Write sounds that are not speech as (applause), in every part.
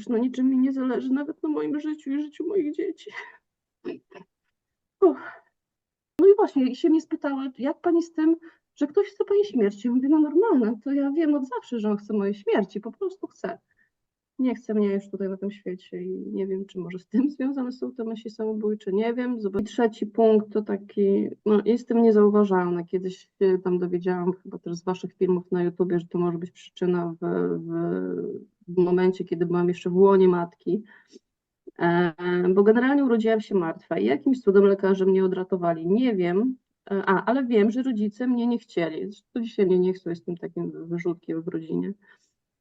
Już na niczym mi nie zależy, nawet na moim życiu i życiu moich dzieci. Uff. No i właśnie, i się mnie spytała, jak pani z tym, że ktoś chce pani śmierci? Ja mówię, no normalne, to ja wiem od zawsze, że on chce mojej śmierci, po prostu chce. Nie chce mnie już tutaj na tym świecie i nie wiem, czy może z tym (laughs) związane są te myśli samobójcze, nie wiem. Zobacz. I trzeci punkt to taki, no jestem niezauważalna. Kiedyś się tam dowiedziałam chyba też z waszych filmów na YouTubie, że to może być przyczyna w, w, w momencie, kiedy byłam jeszcze w łonie matki. E, bo generalnie urodziłam się martwa i jakimś cudem lekarze mnie odratowali. Nie wiem, e, a, ale wiem, że rodzice mnie nie chcieli. Do dzisiaj mnie nie chcą, jestem takim wyrzutkiem w rodzinie.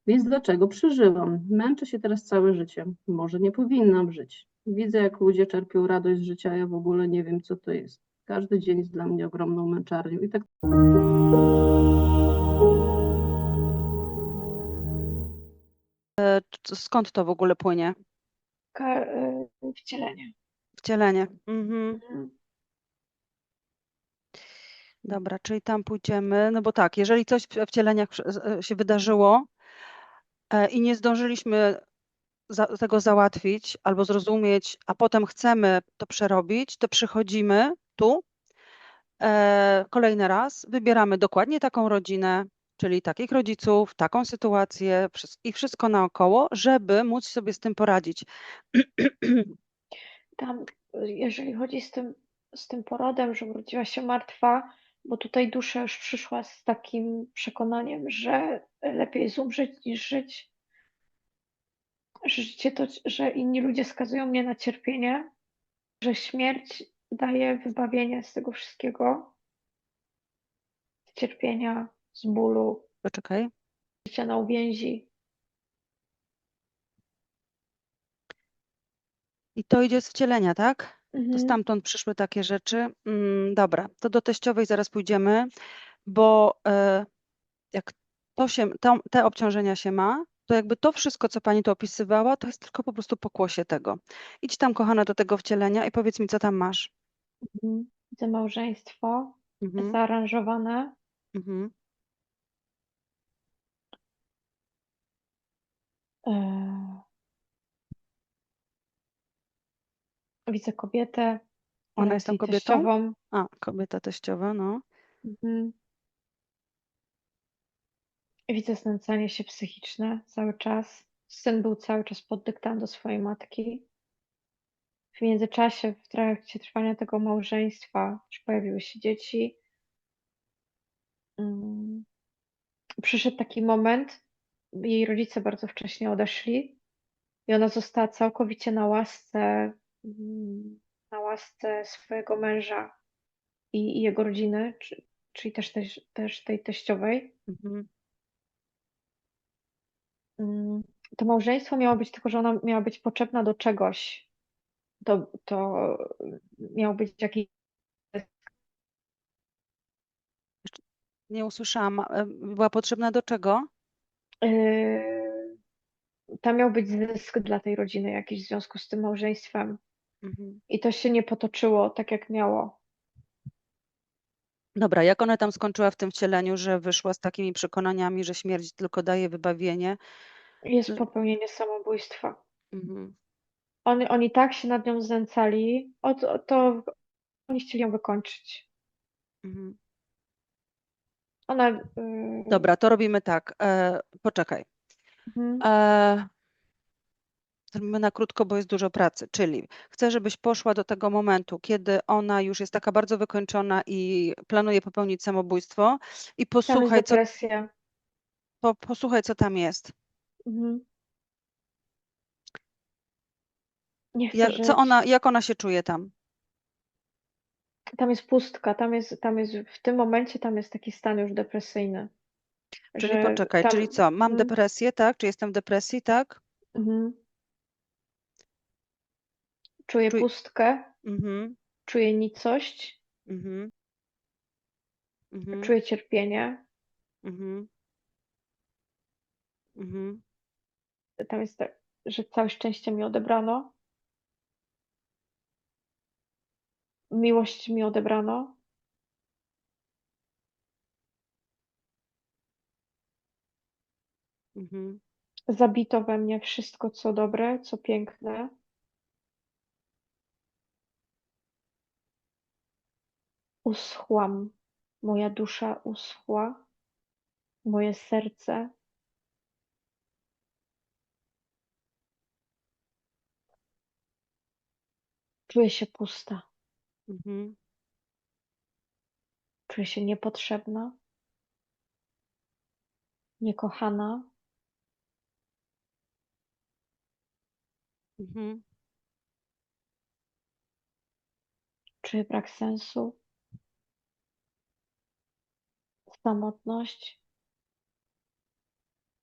Więc dlaczego przeżywam? Męczę się teraz całe życie. Może nie powinnam żyć. Widzę, jak ludzie czerpią radość z życia, a ja w ogóle nie wiem, co to jest. Każdy dzień jest dla mnie ogromną męczarnią. I tak E, Skąd to w ogóle płynie? Y, wcielenie. Wcielenie. Mhm. Mhm. Dobra, czyli tam pójdziemy. No bo tak, jeżeli coś w wcieleniach e, się wydarzyło e, i nie zdążyliśmy za, tego załatwić albo zrozumieć, a potem chcemy to przerobić, to przychodzimy tu e, kolejny raz, wybieramy dokładnie taką rodzinę, czyli takich rodziców, taką sytuację i wszystko naokoło, żeby móc sobie z tym poradzić. Tam, jeżeli chodzi z tym, z tym porodem, że urodziła się martwa, bo tutaj dusza już przyszła z takim przekonaniem, że lepiej jest umrzeć niż żyć. Że życie to, że inni ludzie skazują mnie na cierpienie, że śmierć daje wybawienie z tego wszystkiego, z cierpienia, z bólu, Poczekaj. życia na uwięzi. I to idzie z wcielenia, tak? To Mhm. stamtąd przyszły takie rzeczy. Mm, dobra, to do teściowej zaraz pójdziemy, bo e, jak to się, te obciążenia się ma, to jakby to wszystko, co pani tu opisywała, to jest tylko po prostu pokłosie tego. Idź tam, kochana, do tego wcielenia i powiedz mi, co tam masz. Mhm. Widzę małżeństwo Mhm, zaaranżowane. mhm. E, Widzę kobietę. Ona jest tą jej kobietą? teściową. A, kobieta teściowa, no. Mhm. Widzę znęcanie się psychiczne cały czas. Syn był cały czas pod dyktando swojej matki. W międzyczasie, w trakcie trwania tego małżeństwa, już pojawiły się dzieci. Mm. Przyszedł taki moment, jej rodzice bardzo wcześnie odeszli i ona została całkowicie na łasce, na łasce swojego męża i, i jego rodziny, czy, czyli też, też, też tej teściowej. Mhm. Mm, To małżeństwo miało być tylko, że ona miała być potrzebna do czegoś. To, to miał być jakiś Nie usłyszałam. e, Była potrzebna do czego? Yy, tam miał być zysk dla tej rodziny jakiś w związku z tym małżeństwem. Mhm. I to się nie potoczyło tak, jak miało. Dobra, jak ona tam skończyła w tym wcieleniu, że wyszła z takimi przekonaniami, że śmierć tylko daje wybawienie? Jest popełnienie samobójstwa. Mhm. Oni, oni tak się nad nią znęcali, o to, to oni chcieli ją wykończyć. Mhm. Ona. Yy, Dobra, to robimy tak. E, poczekaj. mhm. E, zrobimy na krótko, bo jest dużo pracy. Czyli chcę, żebyś poszła do tego momentu, kiedy ona już jest taka bardzo wykończona i planuje popełnić samobójstwo i posłuchaj, co, depresja. po, posłuchaj, co tam jest. Mhm. Nie chcę Jak, żyć. co ona, jak ona się czuje tam? Tam jest pustka, tam jest, tam jest, w tym momencie tam jest taki stan już depresyjny. Czyli poczekaj, tam, czyli co? Mam mhm, depresję, tak? Czy jestem w depresji, tak? mhm. Czuję Czuj- pustkę, Mhm, czuję nicość, mhm, mhm, czuję cierpienie. Tam jest tak, że całe szczęście mi odebrano. Miłość mi odebrano. Zabito we mnie wszystko, co dobre, co piękne. Uschłam. Moja dusza uschła. Moje serce. Czuję się pusta. Mhm. Czuję się niepotrzebna. Niekochana. Mhm. Czuję brak sensu. Samotność.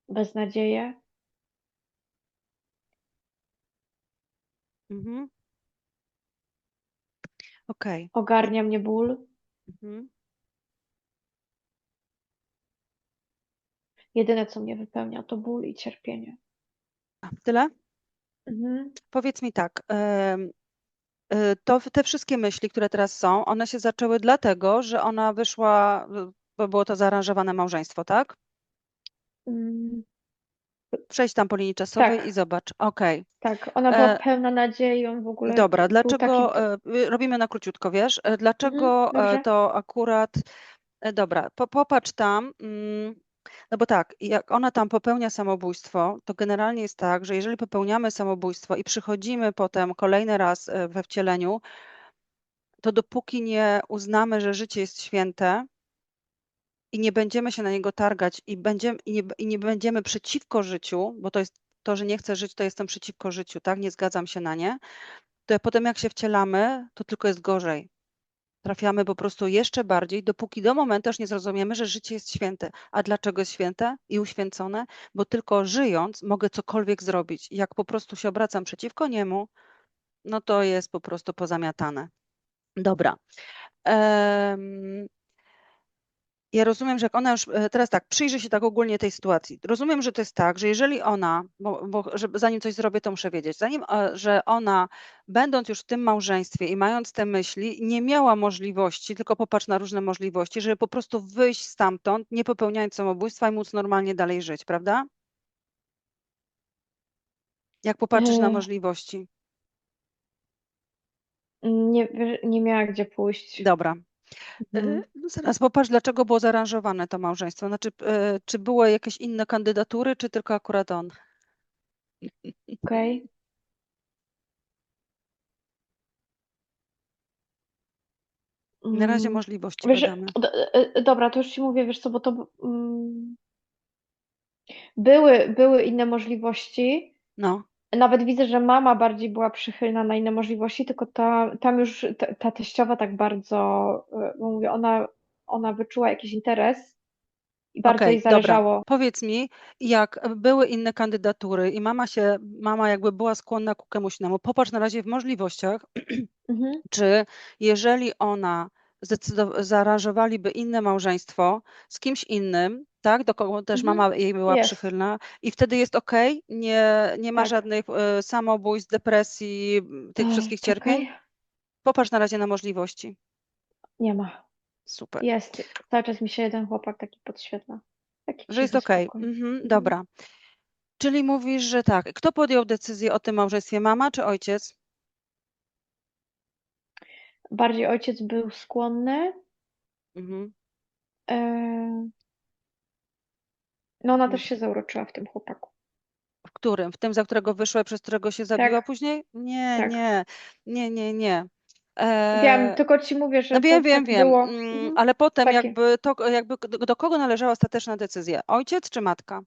Beznadzieję. Mhm. Okej. Ogarnia mnie ból. Mhm. Jedyne, co mnie wypełnia, to ból i cierpienie. A, tyle? Mhm. Powiedz mi tak, em, y, to te wszystkie myśli, które teraz są, one się zaczęły dlatego, że ona wyszła, y, bo było to zaaranżowane małżeństwo, tak? Mm, Przejdź tam po linii czasowej Tak. i zobacz. Okej. Tak, ona była E, pełna nadziei, on w ogóle Dobra, był taki... dlaczego, e, y, robimy na króciutko, wiesz, e, dlaczego e, dobrze. to akurat, e, dobra, po, popatrz tam, mm, no bo tak, jak ona tam popełnia samobójstwo, to generalnie jest tak, że jeżeli popełniamy samobójstwo i przychodzimy potem kolejny raz e, we wcieleniu, to dopóki nie uznamy, że życie jest święte i nie będziemy się na niego targać i, będziemy, i, nie, i nie będziemy przeciwko życiu, bo to jest to, że nie chcę żyć, to jestem przeciwko życiu, tak? Nie zgadzam się na nie, to potem jak się wcielamy, to tylko jest gorzej. Trafiamy po prostu jeszcze bardziej, dopóki do momentu aż nie zrozumiemy, że życie jest święte. A dlaczego jest święte i uświęcone? Bo tylko żyjąc mogę cokolwiek zrobić. Jak po prostu się obracam przeciwko niemu, no to jest po prostu pozamiatane. Dobra. Em, ja rozumiem, że jak ona już, e, teraz tak, przyjrzy się tak ogólnie tej sytuacji. Rozumiem, że to jest tak, że jeżeli ona, bo, bo żeby, zanim coś zrobię, to muszę wiedzieć, zanim, e, że ona, będąc już w tym małżeństwie i mając te myśli, nie miała możliwości, tylko popatrz na różne możliwości, żeby po prostu wyjść stamtąd, nie popełniając samobójstwa i móc normalnie dalej żyć, prawda? Jak popatrzysz na E, możliwości. Nie, nie miała gdzie pójść. Dobra. Mhm. E, no Zaraz popatrz, dlaczego było zaaranżowane to małżeństwo. Znaczy, e, czy były jakieś inne kandydatury, czy tylko akurat on? Okej. Na razie Mm, możliwości Wiesz, badamy. e, dobra, to już ci mówię, wiesz co, bo to mm, były, były inne możliwości. No, Nawet widzę, że mama bardziej była przychylna na inne możliwości, tylko ta, tam już ta, ta teściowa tak bardzo, e, bo mówię, ona, ona wyczuła jakiś interes i bardzo okej, jej dobra. zależało. Powiedz mi, jak były inne kandydatury i mama się, mama jakby była skłonna ku komuś innemu, popatrz na razie w możliwościach, Mhm. czy jeżeli ona zaaranżowaliby inne małżeństwo z kimś innym, tak, do kogo też Mhm. mama jej była Jest. przychylna i wtedy jest okej, nie, nie ma Tak. żadnych e, samobójstw, depresji, tych wszystkich cierpień? czekaj. Popatrz na razie na możliwości. Nie ma. Super. Jest. Cały czas mi się jeden chłopak taki podświetla. Taki Że jest spokojny. Mhm, Mhm. dobra. Czyli mówisz, że tak. Kto podjął decyzję o tym małżeństwie? Mama czy ojciec? Bardziej ojciec był skłonny. Mhm. e, No ona też się zauroczyła w tym chłopaku. W którym? W tym, za którego wyszła i przez którego się zabiła Tak. później? Nie, Tak. nie, nie, nie, nie. Wiem, E, tylko ci mówię, że no to wiem, wiem, tak wiem, było. mm, Mhm. ale potem Takie. jakby to, jakby do, do kogo należała ostateczna decyzja? Ojciec czy matka?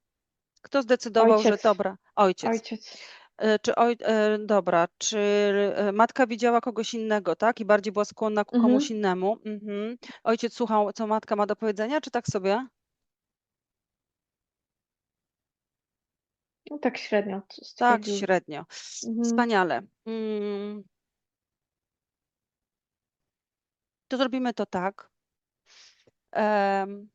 Kto zdecydował, że Ojciec. dobra, ojciec. Ojciec. E, Czy oj, e, dobra, czy e, matka widziała kogoś innego, tak? I bardziej była skłonna ku komuś Mhm. innemu. Mhm. Ojciec słuchał, co matka ma do powiedzenia, czy tak sobie? No tak średnio Tak, stwierdził. średnio. Mhm. Wspaniale. Mm. To zrobimy to tak, em,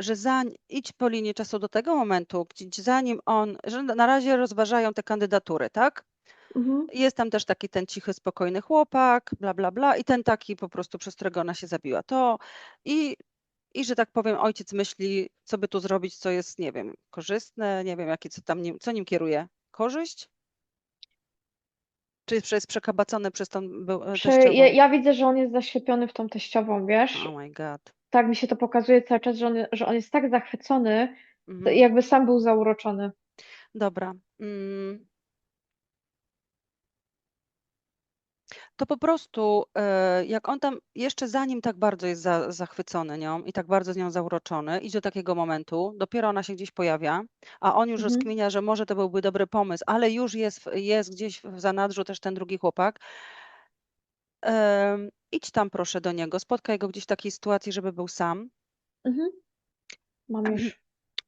że zań, idź po linii czasu do tego momentu, gdzie zanim on, że na razie rozważają te kandydatury, tak? Mhm. Jest tam też taki ten cichy, spokojny chłopak, bla, bla, bla, i ten taki po prostu, przez którego ona się zabiła. To i i że tak powiem, ojciec myśli, co by tu zrobić, co jest, nie wiem, korzystne, nie wiem, jakie co tam, nim, co nim kieruje. Korzyść? Czy jest przekabacony przez tą e, teściową? ja, ja widzę, że on jest zaślepiony w tą teściową, wiesz? Oh my god. Tak mi się to pokazuje cały czas, że on, że on jest tak zachwycony, Mhm. jakby sam był zauroczony. Dobra. Mm. To po prostu, e, jak on tam, jeszcze zanim tak bardzo jest za, zachwycony nią i tak bardzo z nią zauroczony, idzie do takiego momentu, dopiero ona się gdzieś pojawia, a on już Mhm. rozkminia, że może to byłby dobry pomysł, ale już jest, jest gdzieś w zanadrzu też ten drugi chłopak. Em, idź tam proszę do niego, spotkaj go gdzieś w takiej sytuacji, żeby był sam. Mhm. Mam już.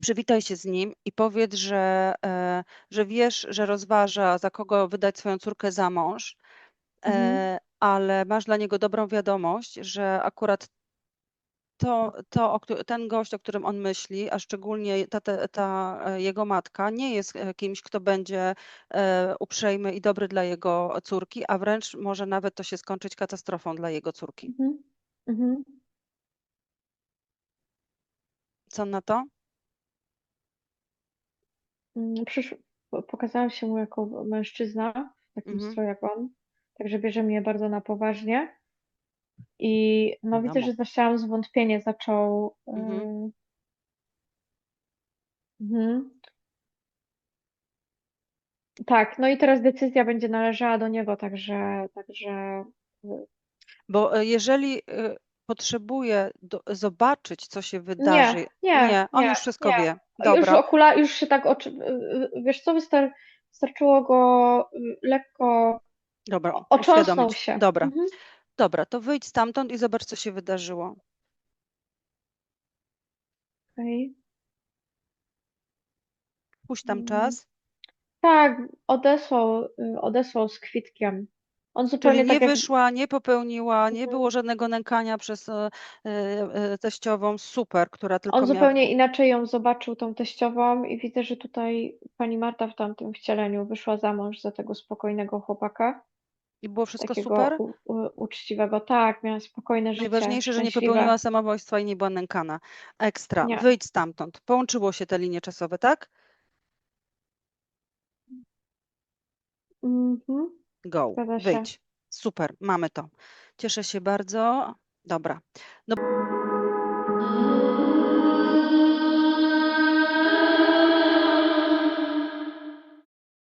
Przywitaj się z nim i powiedz, że, e, że wiesz, że rozważa, za kogo wydać swoją córkę za mąż, Mhm. e, ale masz dla niego dobrą wiadomość, że akurat to, to ten gość, o którym on myśli, a szczególnie ta, ta, ta e, jego matka, nie jest e, kimś, kto będzie e, uprzejmy i dobry dla jego córki, a wręcz może nawet to się skończyć katastrofą dla jego córki. Mhm. Mhm. Co na to? Mm, Przysz... po- Pokazałam się mu jako mężczyzna w takim Mhm. stroju jak on, także bierze mnie bardzo na poważnie. I no widzę, Wiadomo. że zasiałam zwątpienie, zaczął. Mhm. mhm. Tak, no i teraz decyzja będzie należała do niego, także, także y, Bo e, jeżeli e, potrzebuje do, zobaczyć, co się wydarzy, nie, nie, on nie, już wszystko nie. wie. Już Dobra, okula, już się tak oczy, y, y, wiesz co, wystar, wystarczyło go lekko dobra, o- ocząsnął uświadomić. się. Dobra, Mhm. Dobra, to wyjdź stamtąd i zobacz, co się wydarzyło. Okej. Puść tam Mm. czas. Tak, odesłał, y, odesłał z kwitkiem. On zupełnie nie tak jak wyszła, nie popełniła, nie Mhm. było żadnego nękania przez e, e, e, teściową. Super, która tylko on miała. zupełnie inaczej ją zobaczył, tą teściową, i widzę, że tutaj pani Marta w tamtym wcieleniu wyszła za mąż za tego spokojnego chłopaka, I było wszystko takiego super. u, u, uczciwego. Tak, miała spokojne życie, Najważniejsze, że nie popełniła samobójstwa i nie była nękana. Ekstra. Nie. Wyjdź stamtąd. Połączyło się te linie czasowe, tak? Mhm. Go. Wyjdź. Super, mamy to. Cieszę się bardzo. Dobra. No